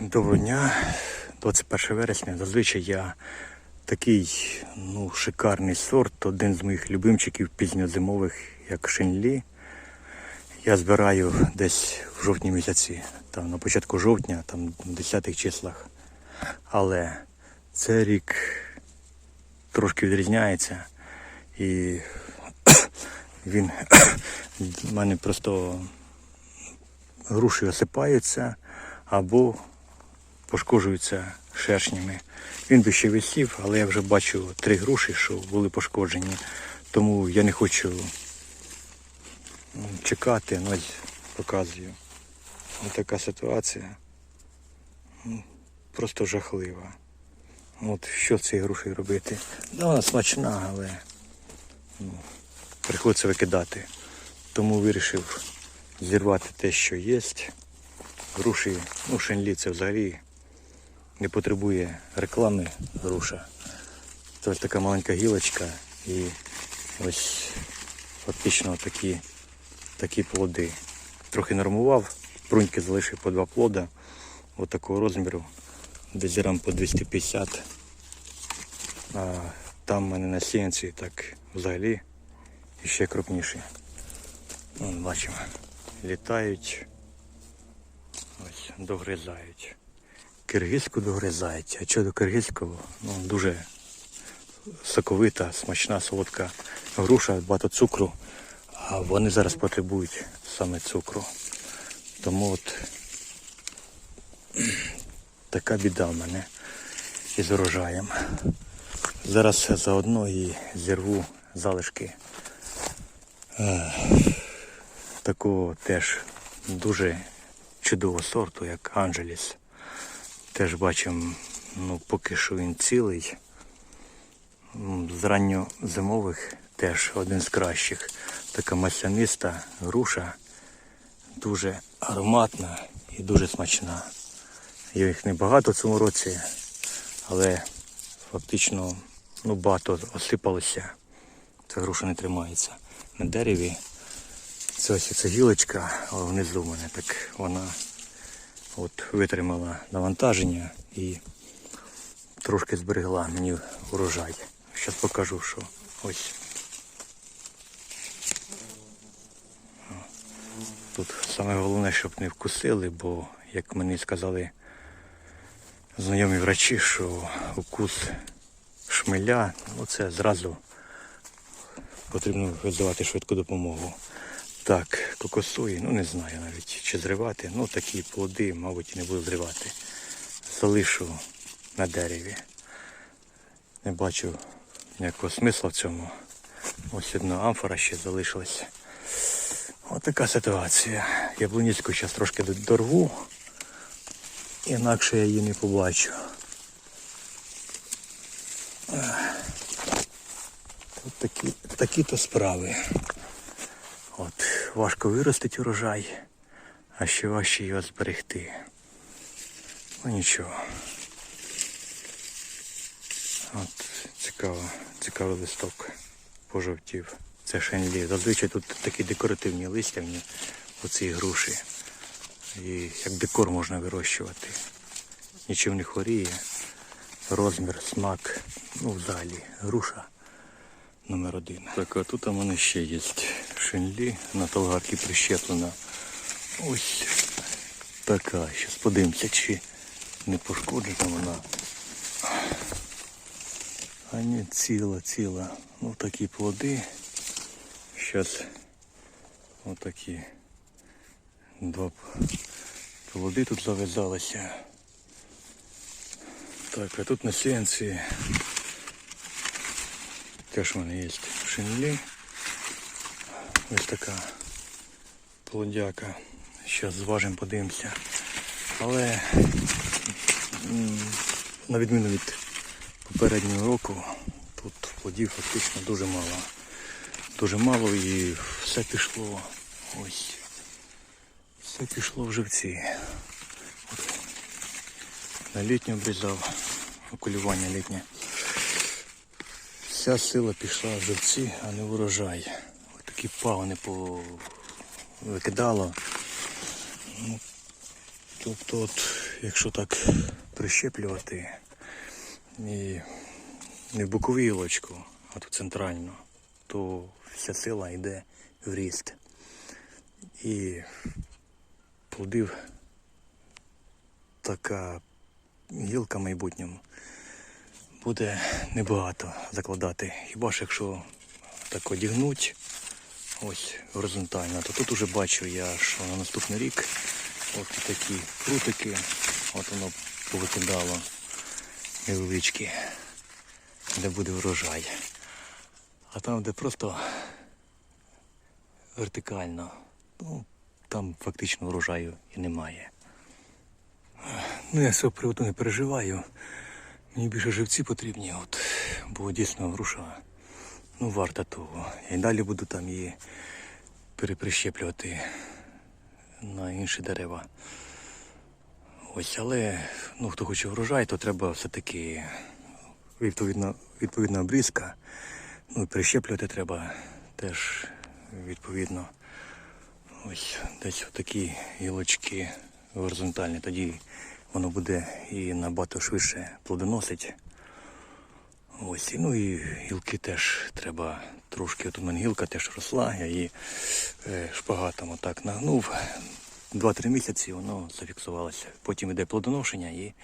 Доброго дня, 21 вересня. Зазвичай я такий ну, шикарний сорт, один з моїх любимчиків пізньозимових, як шинлі. Я збираю десь в жовтні місяці, там на початку жовтня, там в 10 числах. Але цей рік трошки відрізняється. І він в мене просто груші осипаються або пошкоджуються шершнями. Він би ще висів, але я вже бачу три груші, що були пошкоджені. Тому я не хочу чекати, ну показую. Ось така ситуація. Просто жахлива. От що з цією робити? Ну, вона смачна, але ну, приходиться викидати. Тому вирішив зірвати те, що є. Груші, ну, шенлі це взагалі не потребує реклами груша. Це ось така маленька гілочка і ось фактично такі, такі плоди. Трохи нормував, пруньки залишив по два плода. Ось такого розміру, десь грам по 250. А там в мене на сіянці так взагалі ще крупніші. Бачимо, літають, ось догризають. Киргизьку догризають. А що до киргизького? Ну, дуже соковита, смачна, солодка груша, багато цукру. А вони зараз потребують саме цукру. Тому от така біда в мене із урожаєм. Зараз заодно і зірву залишки е, такого теж дуже чудового сорту, як Анджеліс. Теж бачимо, ну поки що він цілий. М, З ранньозимових теж один з кращих. Така масляниста груша, дуже ароматна і дуже смачна. Їх небагато в цьому році, але фактично ну, багато осипалося. Ця груша не тримається на дереві. Це ось ця гілочка, а внизу в мене так вона от витримала навантаження і трошки зберегла мені урожай. Зараз покажу, що ось. Тут саме головне, щоб не вкусили, бо, як мені сказали знайомі врачі, що укус шмеля, ну це зразу потрібно визивати швидку допомогу. Так, кокосої, ну не знаю навіть чи зривати. Ну такі плоди, мабуть, не буду зривати. Залишу на дереві. Не бачу ніякого смисла в цьому. Ось одна амфора ще залишилася. Ось така ситуація. Яблуніцьку зараз трошки дорву, інакше я її не побачу. От такі, такі-то справи. От, важко виростити урожай, а ще важче його зберегти. Ну нічого. От, цікаво, цікавий листок пожовтів. Це шенлі. Зазвичай тут такі декоративні листя оці груші. І як декор можна вирощувати. Нічим не хворіє. Розмір, смак, ну взагалі, груша номер один. Так, а тут у мене ще є шинлі на толгарці прищеплена. Ось така. Зараз подивимося, чи не пошкоджена вона. А ні, ціла, ціла. Ну такі плоди. Зараз отакі два плоди тут зав'язалися. Так, а тут на сеянці Теж в мене є шинлі. Ось така плодяка. Зараз зважимо, подивимося. Але на відміну від попереднього року, тут плодів фактично дуже мало. Дуже мало і все пішло. Ось. Все пішло в живці. От. На літню обрізав, окулювання літнє. Вся сила пішла в живці, а не в урожай. Ось такі пагони викидало. Ну, Тобто, от, якщо так прищеплювати і не в бокову гілочку, а ту центральну, то вся сила йде в ріст. І плодив така гілка в майбутньому буде небагато закладати. Хіба ж якщо так одягнуть ось горизонтально, то тут уже бачу я, що на наступний рік от такі прутики, от воно повикидало невеличкі, де буде врожай. А там, де просто вертикально, ну, там фактично врожаю і немає. Ну, я з цього приводу не переживаю. Мені більше живці потрібні, от, бо дійсно груша ну, варта того. Я й далі буду там її переприщеплювати на інші дерева. Ось, але ну, хто хоче врожай, то треба все-таки відповідна, відповідна обрізка. Ну і прищеплювати треба теж відповідно. Ось десь такі гілочки горизонтальні, тоді воно буде і набагато швидше плодоносить. Ось, ну і гілки теж треба трошки. От у мене гілка теж росла, я її е, шпагатом отак нагнув. Два-три місяці воно зафіксувалося. Потім іде плодоношення і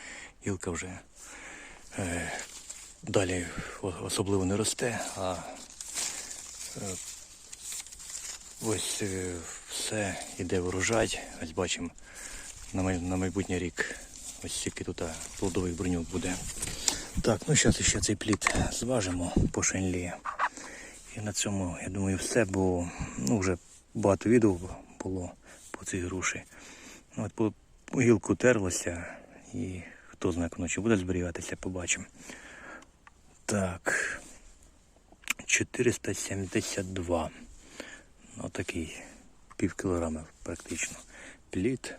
гілка вже е, далі особливо не росте, а е, ось все йде врожай. Ось бачимо на майбутній рік. Ось стільки тут а, плодових бронюк буде. Так, ну зараз ще цей плід зважимо по шенлі. І на цьому, я думаю, все, бо ну, вже багато відео було по цій груші. Ну, От по гілку терлося і хто знає, як воно чи буде зберігатися, побачимо. Так. 472. Ну такий пів кілограма практично. Плід.